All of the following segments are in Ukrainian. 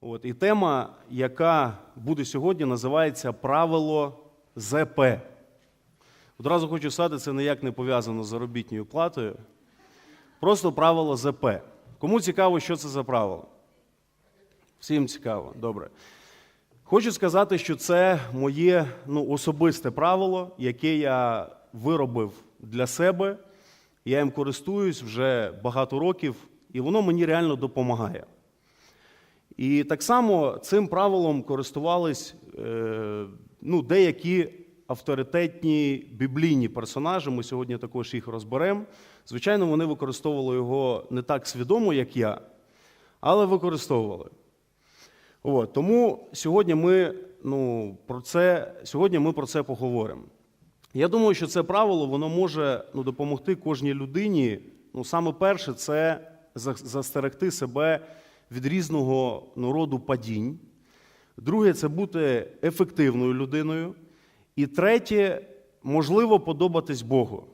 От, і тема, яка буде сьогодні, називається Правило ЗП. Одразу хочу сказати, це ніяк не пов'язано з заробітною платою. Просто правило ЗП. Кому цікаво, що це за правило? Всім цікаво, добре. Хочу сказати, що це моє ну, особисте правило, яке я виробив для себе. Я їм користуюсь вже багато років, і воно мені реально допомагає. І так само цим правилом користувались е, ну, деякі авторитетні біблійні персонажі. Ми сьогодні також їх розберемо. Звичайно, вони використовували його не так свідомо, як я, але використовували. От, тому сьогодні ми, ну, про це, сьогодні ми про це поговоримо. Я думаю, що це правило воно може ну, допомогти кожній людині. Ну, саме перше, це застерегти себе від різного ну, роду падінь. Друге, це бути ефективною людиною. І третє, можливо, подобатись Богу.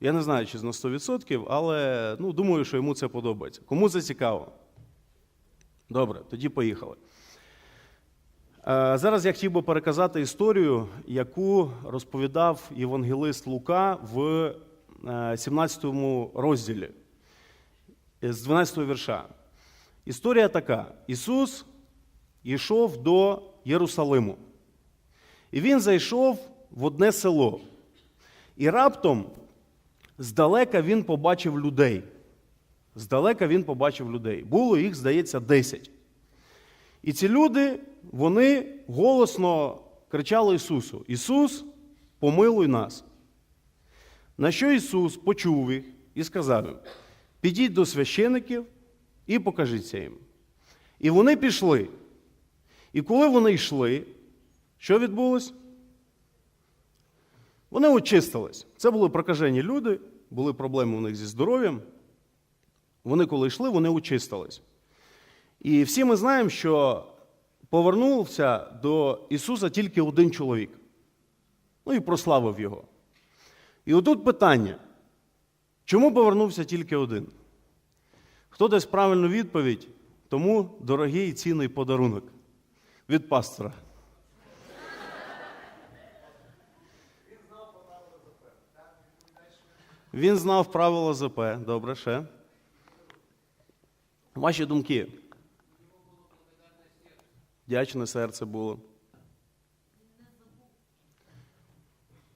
Я не знаю, чи на 100%, але ну, думаю, що йому це подобається. Кому це цікаво? Добре, тоді поїхали. Е, Зараз я хотів би переказати історію, яку розповідав євангелист Лука в е, 17 розділі е, з 12 вірша. Історія така: Ісус йшов до Єрусалиму, і він зайшов в одне село. І раптом здалека він побачив людей. Здалека він побачив людей. Було їх, здається, 10. І ці люди, вони голосно кричали Ісусу: Ісус, помилуй нас. На що Ісус почув їх і сказав їм: підіть до священиків і покажіться їм. І вони пішли. І коли вони йшли, що відбулось? Вони очистились. Це були прокажені люди, були проблеми у них зі здоров'ям. Вони, коли йшли, вони очистились. І всі ми знаємо, що повернувся до Ісуса тільки один чоловік. Ну і прославив його. І отут питання: чому повернувся тільки один? Хто дасть правильну відповідь, тому дорогий і цінний подарунок від пастора. Він знав правила ЗП. Добре, ще. Ваші думки. Вдячне серце було.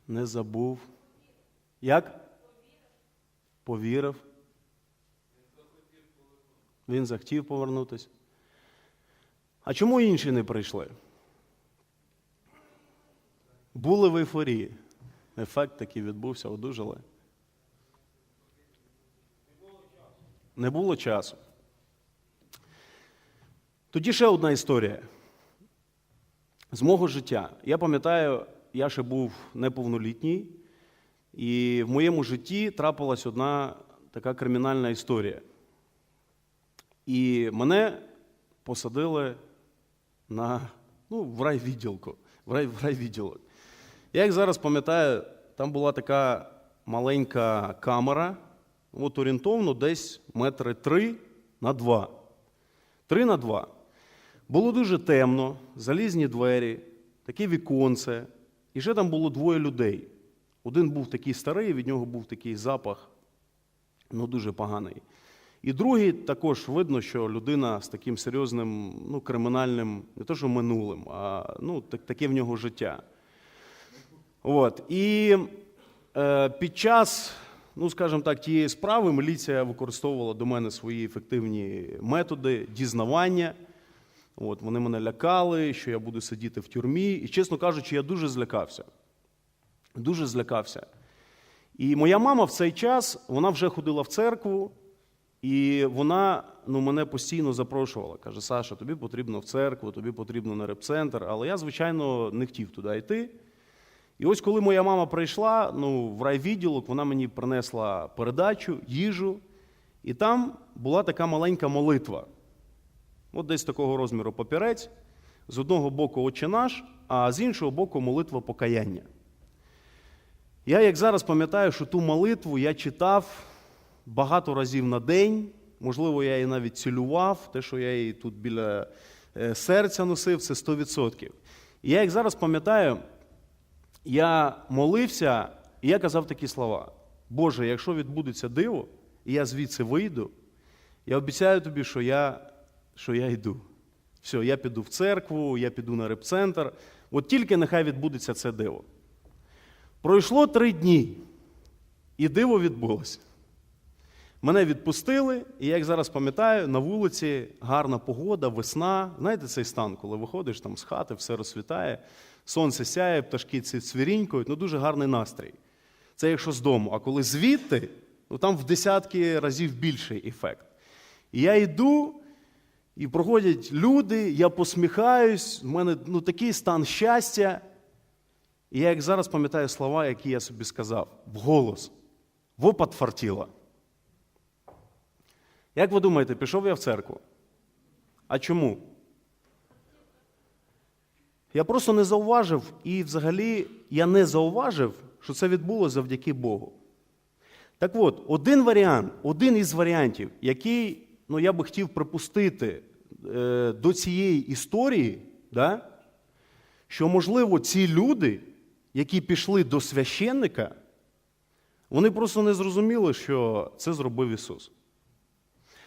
Не забув. Як? Повірив. Він захотів повернутися. А чому інші не прийшли? Були в ейфорії. Ефект такий відбувся, одужали. Не було часу. Тоді ще одна історія з мого життя. Я пам'ятаю, я ще був неповнолітній, і в моєму житті трапилась одна така кримінальна історія. І мене посадили на, ну, в райвідділку, в, рай, в райвідділок. Я як зараз пам'ятаю, там була така маленька камера, от орієнтовно десь метри три на два. Три на два. Було дуже темно, залізні двері, таке віконце. І ще там було двоє людей. Один був такий старий, від нього був такий запах, ну дуже поганий. І другий також видно, що людина з таким серйозним ну, кримінальним, не то що минулим, а ну, так, таке в нього життя. От. І е, під час, ну скажімо так, тієї справи міліція використовувала до мене свої ефективні методи дізнавання. От, вони мене лякали, що я буду сидіти в тюрмі. І, чесно кажучи, я дуже злякався. Дуже злякався. І моя мама в цей час вона вже ходила в церкву, і вона ну, мене постійно запрошувала. Каже: Саша, тобі потрібно в церкву, тобі потрібно на репцентр. Але я, звичайно, не хотів туди йти. І ось коли моя мама прийшла ну, в райвідділок, вона мені принесла передачу, їжу, і там була така маленька молитва. От десь такого розміру папірець. З одного боку «Отче наш, а з іншого боку молитва покаяння. Я, як зараз пам'ятаю, що ту молитву я читав багато разів на день. Можливо, я її навіть цілював, те, що я її тут біля е, серця носив, це 100%. І я як зараз пам'ятаю, я молився, і я казав такі слова: Боже, якщо відбудеться диво, і я звідси вийду, я обіцяю тобі, що я, що я йду. Все, я піду в церкву, я піду на репцентр. От тільки нехай відбудеться це диво. Пройшло три дні, і диво відбулося. Мене відпустили, і я як зараз пам'ятаю, на вулиці гарна погода, весна. Знаєте цей стан, коли виходиш там з хати, все розсвітає, сонце сяє, пташки ці цвірінькають, ну дуже гарний настрій. Це якщо з дому. А коли звідти, ну там в десятки разів більший ефект. І я йду, і проходять люди, я посміхаюсь, в мене ну, такий стан щастя. І я як зараз пам'ятаю слова, які я собі сказав, вголос. Во подфартіло. Як ви думаєте, пішов я в церкву? А чому? Я просто не зауважив, і взагалі я не зауважив, що це відбулося завдяки Богу. Так от, один варіант, один із варіантів, який ну, я би хотів припустити е, до цієї історії, да, що, можливо, ці люди, які пішли до священника, вони просто не зрозуміли, що це зробив Ісус.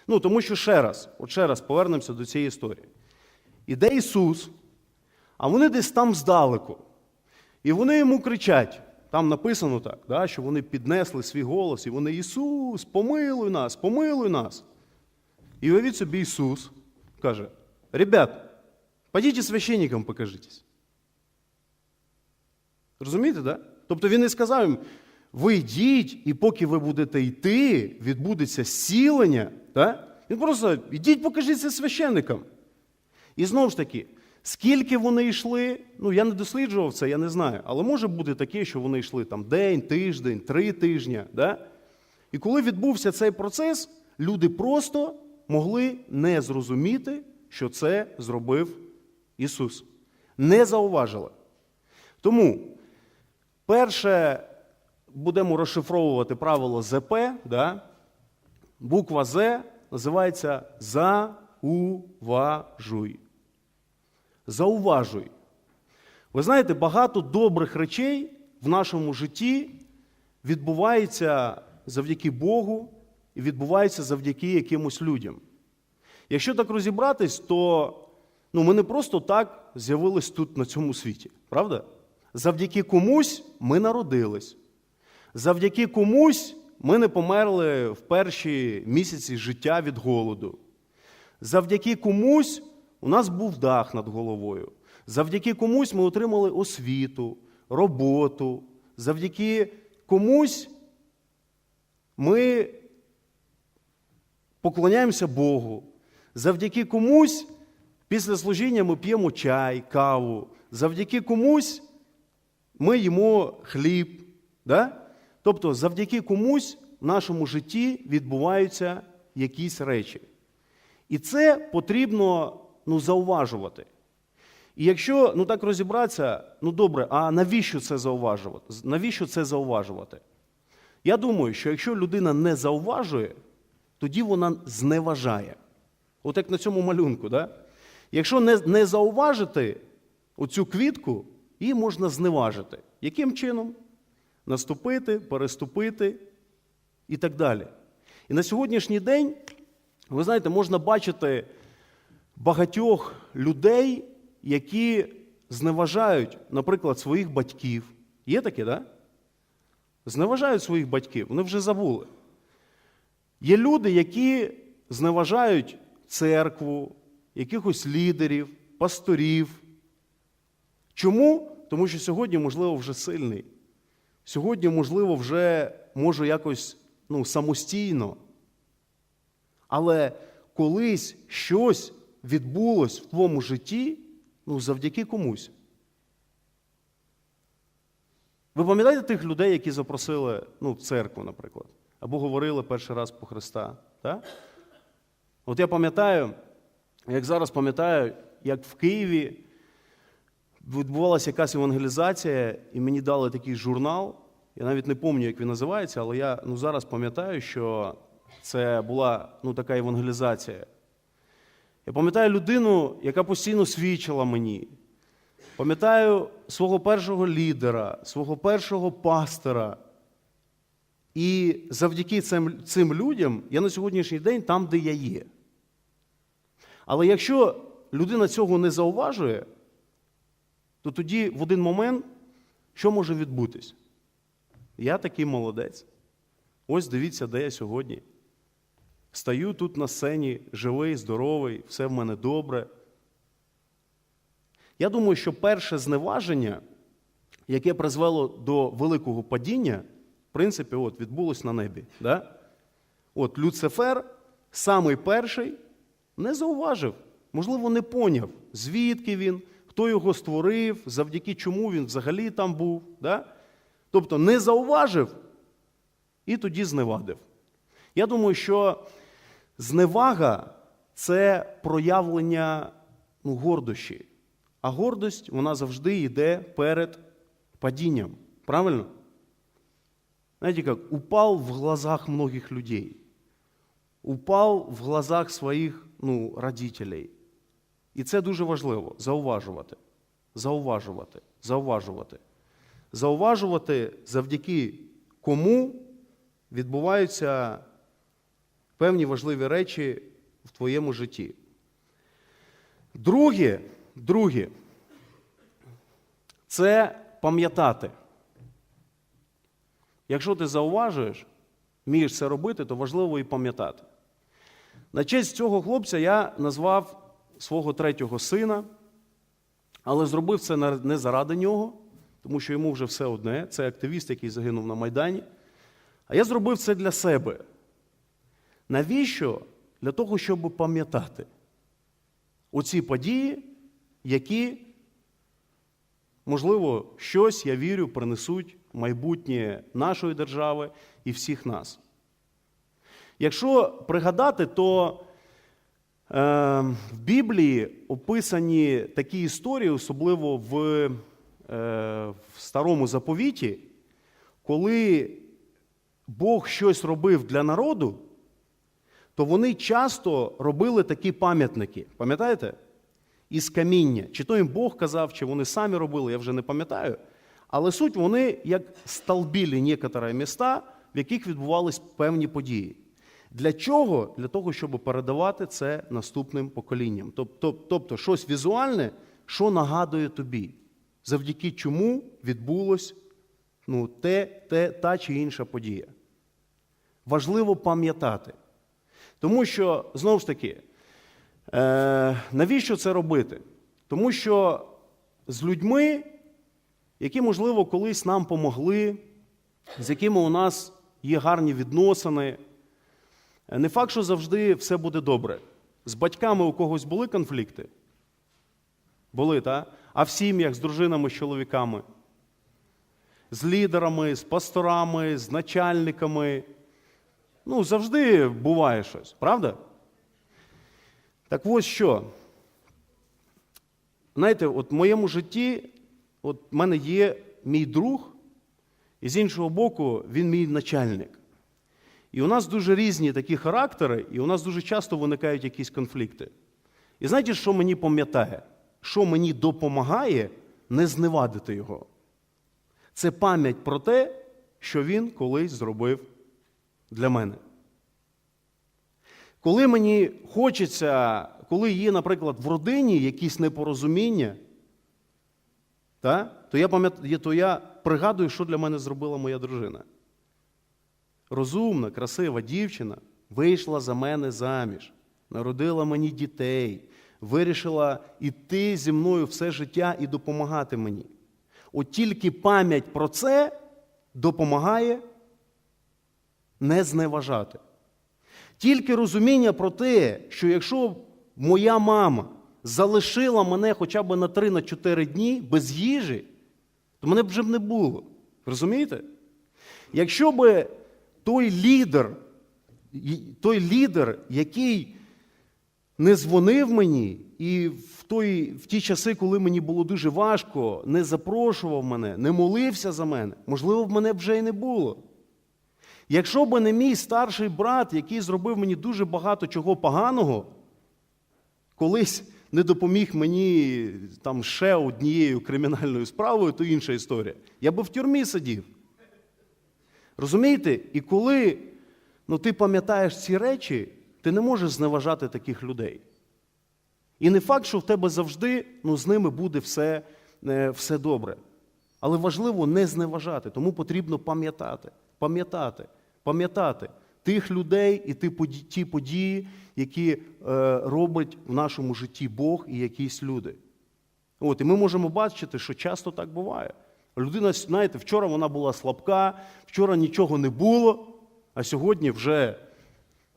Ну, тому що ще раз, от ще раз повернемося до цієї історії. Іде Ісус, а вони десь там здалеку. І вони йому кричать. Там написано так, да, що вони піднесли свій голос, і вони Ісус, помилуй нас, помилуй нас. І уявіть собі, Ісус каже: Ребят, пойдіть священникам покажитесь. Розумієте, да? Тобто він не сказав їм, ви йдіть, і поки ви будете йти, відбудеться зцілення. Да? Він просто йдіть, покажіться священникам. І знову ж таки, скільки вони йшли, ну я не досліджував це, я не знаю. Але може бути таке, що вони йшли там день, тиждень, три тижні. Да? І коли відбувся цей процес, люди просто могли не зрозуміти, що це зробив Ісус. Не зауважили. Тому, перше, будемо розшифровувати правило ЗП, да? буква З називається зауважуй. Зауважуй. Ви знаєте, багато добрих речей в нашому житті відбувається завдяки Богу і відбувається завдяки якимось людям. Якщо так розібратись, то ну, ми не просто так з'явились тут на цьому світі, правда? Завдяки комусь ми народились. Завдяки комусь ми не померли в перші місяці життя від голоду. Завдяки комусь у нас був дах над головою. Завдяки комусь ми отримали освіту, роботу. Завдяки комусь ми поклоняємося Богу. Завдяки комусь після служіння ми п'ємо чай, каву. Завдяки комусь ми їмо хліб. Да? Тобто, завдяки комусь в нашому житті відбуваються якісь речі. І це потрібно ну, зауважувати. І якщо ну, так розібратися, ну добре, а навіщо це зауважувати? Навіщо це зауважувати? Я думаю, що якщо людина не зауважує, тоді вона зневажає. От як на цьому малюнку. Да? Якщо не, не зауважити оцю квітку, її можна зневажити. Яким чином? Наступити, переступити і так далі. І на сьогоднішній день, ви знаєте, можна бачити багатьох людей, які зневажають, наприклад, своїх батьків. Є таке, да? Зневажають своїх батьків, вони вже забули. Є люди, які зневажають церкву, якихось лідерів, пасторів. Чому? Тому що сьогодні, можливо, вже сильний. Сьогодні, можливо, вже можу якось ну, самостійно. Але колись щось відбулось в твоєму житті ну, завдяки комусь. Ви пам'ятаєте тих людей, які запросили ну, в церкву, наприклад, або говорили перший раз по Христа? Так? От я пам'ятаю, як зараз пам'ятаю, як в Києві відбувалася якась евангелізація, і мені дали такий журнал. Я навіть не пам'ятаю, як він називається, але я ну, зараз пам'ятаю, що це була ну, така евангелізація. Я пам'ятаю людину, яка постійно свідчила мені. Пам'ятаю свого першого лідера, свого першого пастора. І завдяки цим, цим людям я на сьогоднішній день там, де я є. Але якщо людина цього не зауважує, то тоді в один момент що може відбутись? Я такий молодець. Ось дивіться, де я сьогодні. Стаю тут на сцені, живий, здоровий, все в мене добре. Я думаю, що перше зневаження, яке призвело до великого падіння, в принципі, от, відбулось на небі. Да? От Люцифер, самий перший, не зауважив, можливо, не поняв, звідки він, хто його створив, завдяки чому він взагалі там був. Да? Тобто не зауважив і тоді зневадив. Я думаю, що зневага це проявлення ну, гордощі. А гордость вона завжди йде перед падінням. Правильно? Знаете, как упал в глазах многих людей, упав в глазах своїх ну, родителей. І це дуже важливо зауважувати, зауважувати, зауважувати. Зауважувати, завдяки кому відбуваються певні важливі речі в твоєму житті. Друге, друге, це пам'ятати. Якщо ти зауважуєш, вмієш це робити, то важливо і пам'ятати. На честь цього хлопця я назвав свого третього сина, але зробив це не заради нього, тому що йому вже все одне. Це активіст, який загинув на Майдані. А я зробив це для себе. Навіщо? Для того, щоб пам'ятати оці події, які, можливо, щось, я вірю, принесуть майбутнє нашої держави і всіх нас. Якщо пригадати, то в Біблії описані такі історії, особливо в, е, в Старому заповіті, коли Бог щось робив для народу, то вони часто робили такі пам'ятники. Пам'ятаєте? Із каміння. Чи то їм Бог казав, чи вони самі робили, я вже не пам'ятаю. Але суть вони як столбілі некоторі міста, в яких відбувались певні події. Для чого? Для того, щоб передавати це наступним поколінням. Тобто, тобто щось візуальне, що нагадує тобі, завдяки чому відбулось ну, те, те, та чи інша подія. Важливо пам'ятати. Тому що, знову ж таки, е, навіщо це робити? Тому що з людьми, які, можливо, колись нам помогли, з якими у нас є гарні відносини, не факт, що завжди все буде добре. З батьками у когось були конфлікти? Були, так? А в сім'ях з дружинами, з чоловіками, з лідерами, з пасторами, з начальниками. Ну, завжди буває щось, правда? Так ось що. Знаєте, от в моєму житті, от в мене є мій друг, і з іншого боку, він мій начальник. І у нас дуже різні такі характери, і у нас дуже часто виникають якісь конфлікти. І знаєте, що мені пам'ятає? Що мені допомагає не зневадити його? Це пам'ять про те, що він колись зробив для мене. Коли мені хочеться, коли є, наприклад, в родині якісь непорозуміння, та, то, я пам'ят... то я пригадую, що для мене зробила моя дружина. Розумна, красива дівчина вийшла за мене заміж, народила мені дітей, вирішила йти зі мною все життя і допомагати мені. От тільки пам'ять про це допомагає не зневажати. Тільки розуміння про те, що якщо моя мама залишила мене хоча б на 3-4 дні без їжі, то мене б вже б не було. Розумієте? Якщо би той лідер, той лідер, який не дзвонив мені, і в, той, в ті часи, коли мені було дуже важко, не запрошував мене, не молився за мене, можливо, б мене вже і не було. Якщо б не мій старший брат, який зробив мені дуже багато чого поганого, колись не допоміг мені там ще однією кримінальною справою, то інша історія. Я би в тюрмі сидів. Розумієте? І коли ну, ти пам'ятаєш ці речі, ти не можеш зневажати таких людей. І не факт, що в тебе завжди ну, з ними буде все, е, все добре. Але важливо не зневажати, тому потрібно пам'ятати, пам'ятати, пам'ятати тих людей і ті події, які е, робить в нашому житті Бог і якісь люди. От, і ми можемо бачити, що часто так буває. Людина, знаєте, вчора вона була слабка, вчора нічого не було, а сьогодні вже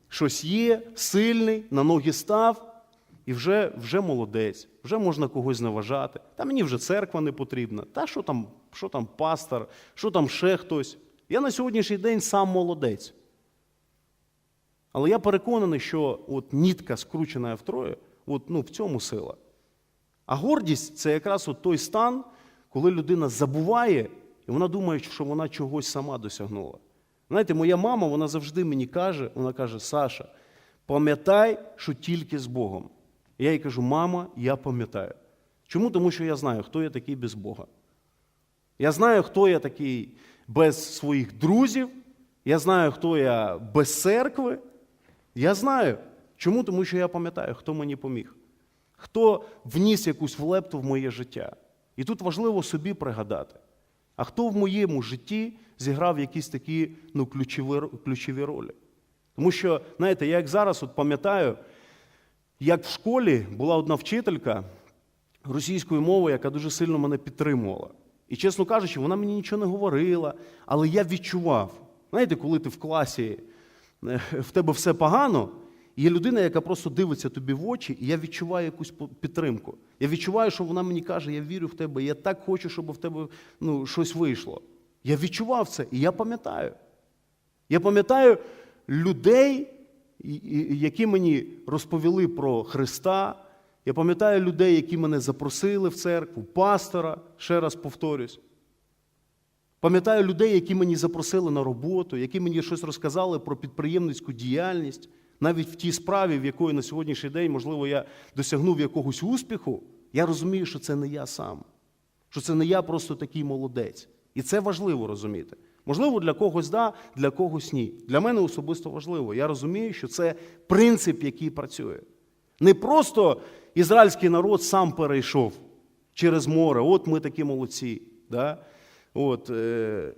щось є, сильний, на ноги став, і вже, вже молодець, вже можна когось зневажати. Та мені вже церква не потрібна. Та що там, що там пастор, що там ще хтось. Я на сьогоднішній день сам молодець. Але я переконаний, що от нітка, скручена втроє, от, ну, в цьому сила. А гордість це якраз от той стан, коли людина забуває, і вона думає, що вона чогось сама досягнула. Знаєте, моя мама вона завжди мені каже, вона каже, Саша, пам'ятай, що тільки з Богом. Я їй кажу, мама, я пам'ятаю. Чому? Тому що я знаю, хто я такий без Бога. Я знаю, хто я такий без своїх друзів, я знаю, хто я без церкви. Я знаю. Чому? Тому що я пам'ятаю, хто мені поміг, хто вніс якусь влепту в моє життя. І тут важливо собі пригадати, а хто в моєму житті зіграв якісь такі ну, ключові, ключові ролі. Тому що, знаєте, я як зараз от пам'ятаю, як в школі була одна вчителька російської мови, яка дуже сильно мене підтримувала. І, чесно кажучи, вона мені нічого не говорила, але я відчував. Знаєте, коли ти в класі, е, в тебе все погано, є людина, яка просто дивиться тобі в очі, і я відчуваю якусь підтримку. Я відчуваю, що вона мені каже, я вірю в тебе, я так хочу, щоб в тебе ну, щось вийшло. Я відчував це, і я пам'ятаю. Я пам'ятаю людей, які мені розповіли про Христа. Я пам'ятаю людей, які мене запросили в церкву, пастора, ще раз повторюсь. Пам'ятаю людей, які мені запросили на роботу, які мені щось розказали про підприємницьку діяльність, навіть в тій справі, в якої на сьогоднішній день, можливо, я досягнув якогось успіху, я розумію, що це не я сам, що це не я просто такий молодець. І це важливо розуміти. Можливо, для когось да, для когось ні. Для мене особисто важливо. Я розумію, що це принцип, який працює. Не просто ізраїльський народ сам перейшов через море, от ми такі молодці. Да? От, е,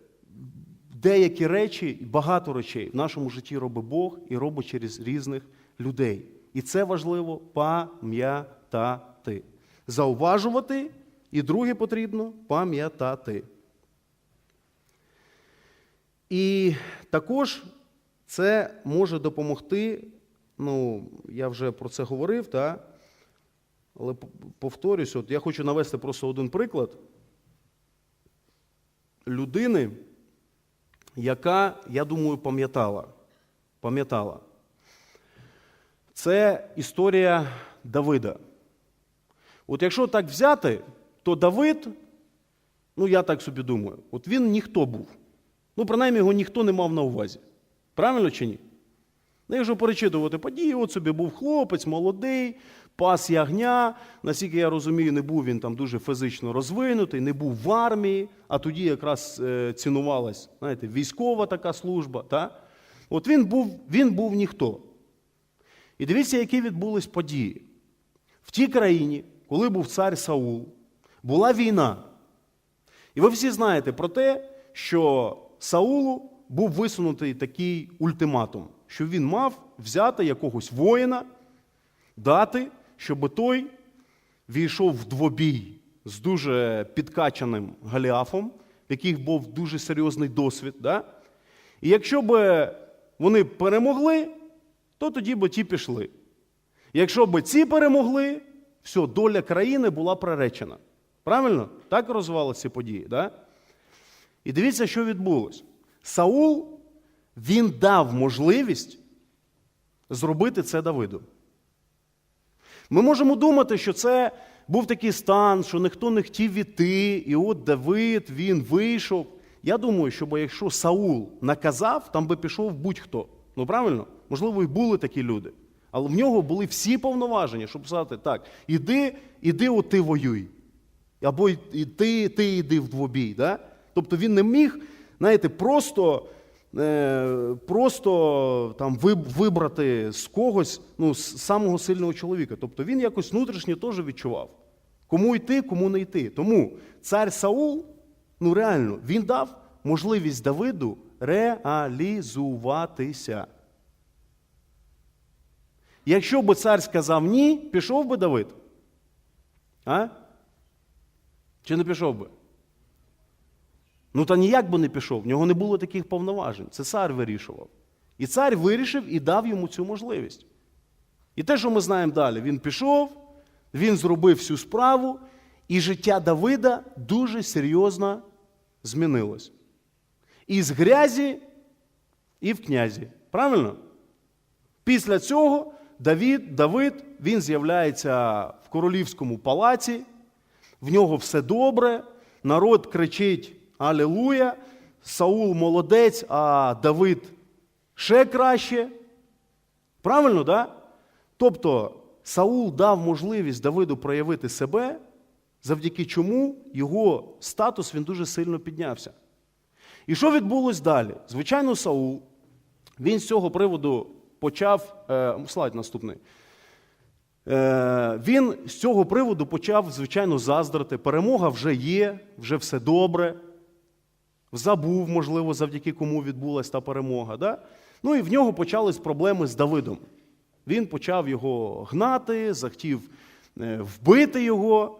деякі речі, багато речей в нашому житті робить Бог і робить через різних людей. І це важливо пам'ятати. Зауважувати, і друге потрібно пам'ятати. І також це може допомогти, ну, я вже про це говорив, та? але повторюсь, от я хочу навести просто один приклад людини, яка, я думаю, пам'ятала. Пам'ятала. Це історія Давида. От якщо так взяти, то Давид, ну я так собі думаю, от він ніхто був. Ну, принаймні, його ніхто не мав на увазі. Правильно чи ні? Ну, якщо перечитувати події, от собі був хлопець, молодий, пас ягня. Наскільки я розумію, не був він там дуже фізично розвинутий, не був в армії, а тоді якраз е, цінувалась, знаєте, військова така служба. Та? От він був, він був ніхто. І дивіться, які відбулись події. В тій країні, коли був цар Саул, була війна. І ви всі знаєте про те, що Саулу був висунутий такий ультиматум, що він мав взяти якогось воїна, дати, щоб той війшов в двобій з дуже підкачаним Галіафом, в яких був дуже серйозний досвід. Да? І якщо б вони перемогли, то тоді б ті пішли. Якщо б ці перемогли, все, доля країни була приречена. Правильно? Так розвивалися ці події. Да? І дивіться, що відбулось. Саул він дав можливість зробити це Давиду. Ми можемо думати, що це був такий стан, що ніхто не хотів іти, і от Давид, він вийшов. Я думаю, що якщо Саул наказав, там би пішов будь-хто. Ну правильно? Можливо, і були такі люди. Але в нього були всі повноваження, щоб сказати, так, іди, іди, от ти воюй. Або ти, ти йди в двобій. Да? Тобто він не міг, знаєте, просто, е, просто там, вибрати з когось ну, з самого сильного чоловіка. Тобто він якось внутрішньо теж відчував, кому йти, кому не йти. Тому цар Саул, ну реально, він дав можливість Давиду реалізуватися. Якщо би цар сказав ні, пішов би Давид? А? Чи не пішов би? Ну, та ніяк би не пішов, в нього не було таких повноважень. Це цар вирішував. І цар вирішив і дав йому цю можливість. І те, що ми знаємо далі, він пішов, він зробив всю справу, і життя Давида дуже серйозно змінилось. Із грязі і в князі. Правильно? Після цього Давид, Давид він з'являється в королівському палаці, в нього все добре, народ кричить Алілуя, Саул молодець, а Давид ще краще. Правильно. Да? Тобто Саул дав можливість Давиду проявити себе, завдяки чому його статус він дуже сильно піднявся. І що відбулось далі? Звичайно, Саул, він з цього приводу почав. Е, слайд наступний. Е, він з цього приводу почав, звичайно, заздрити. Перемога вже є, вже все добре. Забув, можливо, завдяки кому відбулася та перемога. Да? Ну і в нього почались проблеми з Давидом. Він почав його гнати, захотів е, вбити його.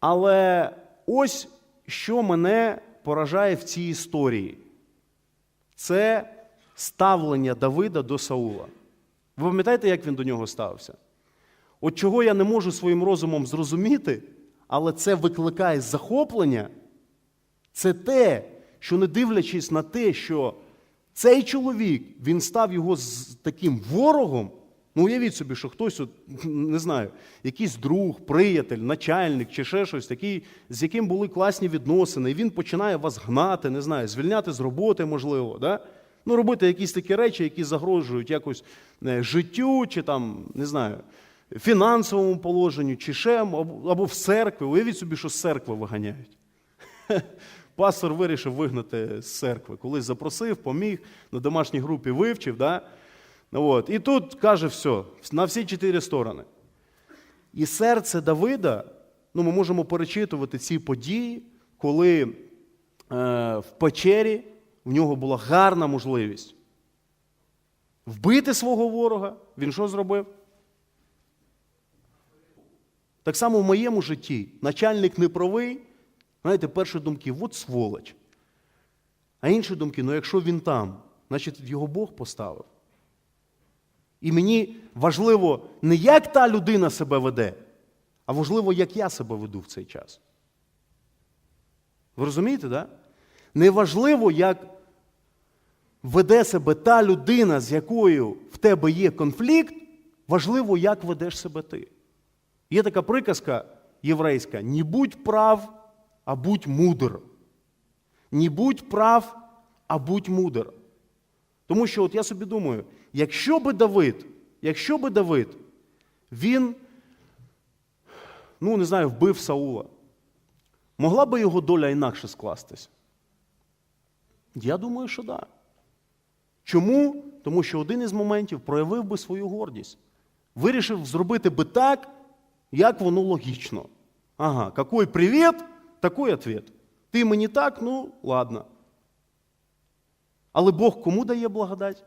Але ось що мене поражає в цій історії це ставлення Давида до Саула. Ви пам'ятаєте, як він до нього ставився? От чого я не можу своїм розумом зрозуміти, але це викликає захоплення, це те, що не дивлячись на те, що цей чоловік він став його з таким ворогом. Ну, уявіть собі, що хтось, от, не знаю, якийсь друг, приятель, начальник чи ще щось, такий, з яким були класні відносини, і він починає вас гнати, не знаю, звільняти з роботи, можливо, да? ну, робити якісь такі речі, які загрожують якось е, життю, чи там, не знаю, фінансовому положенню, чи ще, або або в церкві. Уявіть собі, що з церкви виганяють. Пастор вирішив вигнати з церкви. Колись запросив, поміг, на домашній групі вивчив. Да? Ну, От. І тут каже все, на всі чотири сторони. І серце Давида, ну, ми можемо перечитувати ці події, коли е, в печері в нього була гарна можливість вбити свого ворога. Він що зробив? Так само в моєму житті начальник не правий, знаєте, перші думки, от сволоч. А інші думки, ну якщо він там, значить його Бог поставив. І мені важливо не як та людина себе веде, а важливо, як я себе веду в цей час. Ви розумієте, да? Не як веде себе та людина, з якою в тебе є конфлікт, важливо, як ведеш себе ти. Є така приказка єврейська: не будь прав, а будь мудр. Не будь прав, а будь мудр. Тому що от я собі думаю, якщо би Давид, якщо би Давид, він, ну не знаю, вбив Саула, могла би його доля інакше скластись? Я думаю, що так. Да. Чому? Тому що один із моментів проявив би свою гордість. Вирішив зробити би так, як воно логічно. Ага, какой привіт, такий ответ. Ти мені так, ну ладно. Але Бог кому дає благодать?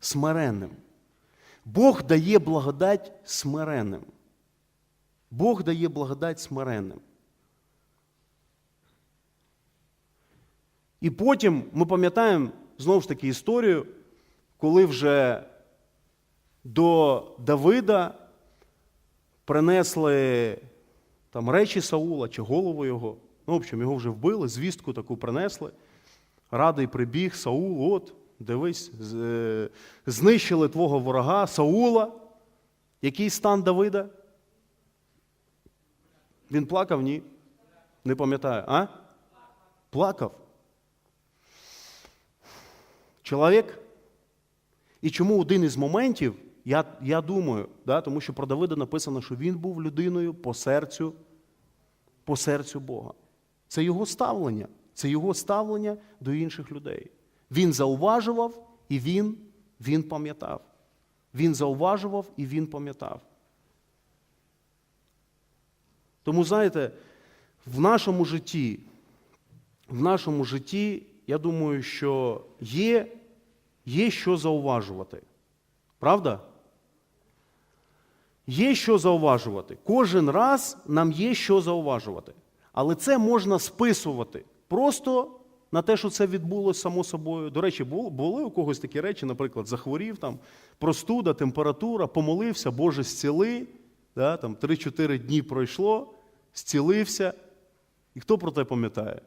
Смиренним. Бог дає благодать смиренним. Бог дає благодать смиренним. І потім ми пам'ятаємо знову ж таки історію, коли вже до Давида принесли там речі Саула чи голову його. Ну, в общем, його вже вбили, звістку таку принесли. Радий прибіг, Саул, от, дивись, з- знищили твого ворога Саула. Який стан Давида? Він плакав? Ні. Не пам'ятаю, а? Плакав. Чоловік. І чому один із моментів, я, я думаю, да, тому що про Давида написано, що він був людиною по серцю, по серцю Бога. Це його ставлення, це його ставлення до інших людей. Він зауважував і він, він пам'ятав. Він зауважував і він пам'ятав. Тому, знаєте, в нашому житті, в нашому житті, я думаю, що є, є що зауважувати. Правда? Є що зауважувати. Кожен раз нам є що зауважувати. Але це можна списувати просто на те, що це відбулося само собою. До речі, були у когось такі речі, наприклад, захворів, там, простуда, температура, помолився, Боже, зціли, да, там, 3-4 дні пройшло, зцілився. І хто про те пам'ятає?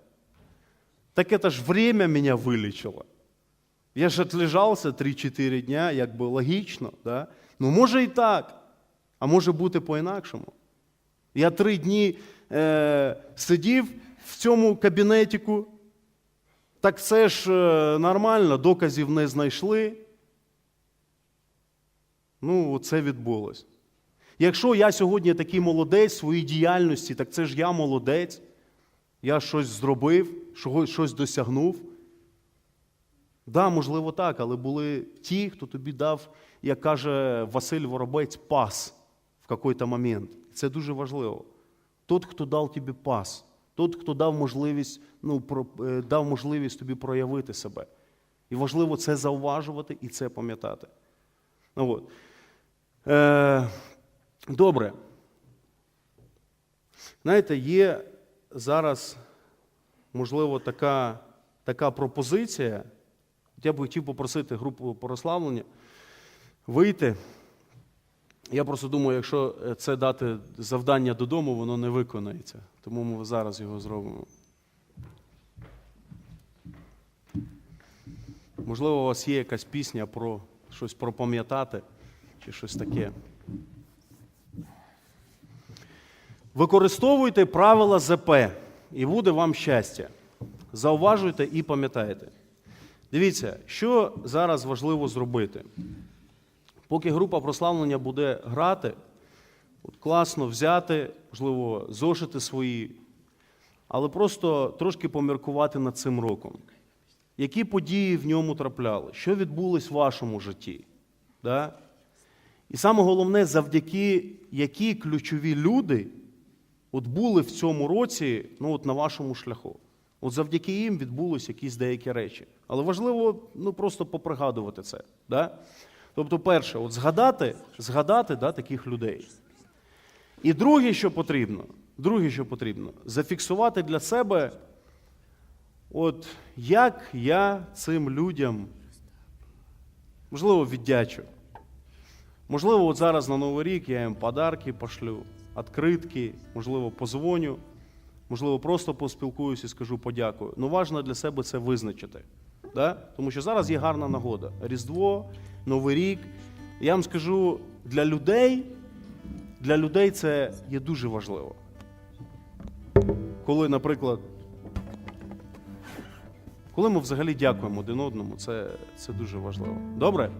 Так это ж время меня вылечило. Я ж отлежався 3-4 дня, якби логічно. Да? Ну, може і так, а може бути по-інакшому. Я три дні е, сидів в цьому кабінетику, так це ж е, нормально, доказів не знайшли. Ну, це відбулось. Якщо я сьогодні такий молодець в своїй діяльності, так це ж я молодець. Я щось зробив, щось досягнув. Да, можливо, так, але були ті, хто тобі дав, як каже Василь Воробець, пас якийсь момент. Це дуже важливо. Тот, хто дав тобі пас, тот, хто дав можливість, ну, про, е, дав можливість тобі проявити себе. І важливо це зауважувати і це пам'ятати. Ну, от. Е, добре. Знаєте, є зараз, можливо, така, така пропозиція. Я би хотів попросити групу прославлення вийти. Я просто думаю, якщо е, це дати завдання додому, воно не виконається. Тому ми зараз його зробимо. Можливо, у вас є якась пісня про щось пропам'ятати чи щось таке. Використовуйте правила ЗП, і буде вам щастя. Зауважуйте і пам'ятайте. Дивіться, що зараз важливо зробити. Поки група прославлення буде грати, от класно взяти, можливо, зошити свої, але просто трошки поміркувати над цим роком. Які події в ньому трапляли? Що відбулось в вашому житті? Да? І саме головне, завдяки які ключові люди от були в цьому році ну, от на вашому шляху. От завдяки їм відбулись якісь деякі речі. Але важливо ну, просто попригадувати це. Да? Тобто, перше, от згадати, згадати да, таких людей. І друге, що потрібно, друге, що потрібно, зафіксувати для себе, от як я цим людям, можливо, віддячу. Можливо, от зараз на Новий рік я їм подарки пошлю, відкритки, можливо, позвоню, можливо, просто поспілкуюся і скажу подякую. Ну, важливо для себе це визначити. Да? Тому що зараз є гарна нагода. Різдво, Новий рік. Я вам скажу, для людей, для людей це є дуже важливо. Коли, наприклад, коли ми взагалі дякуємо один одному, це, це дуже важливо. Добре?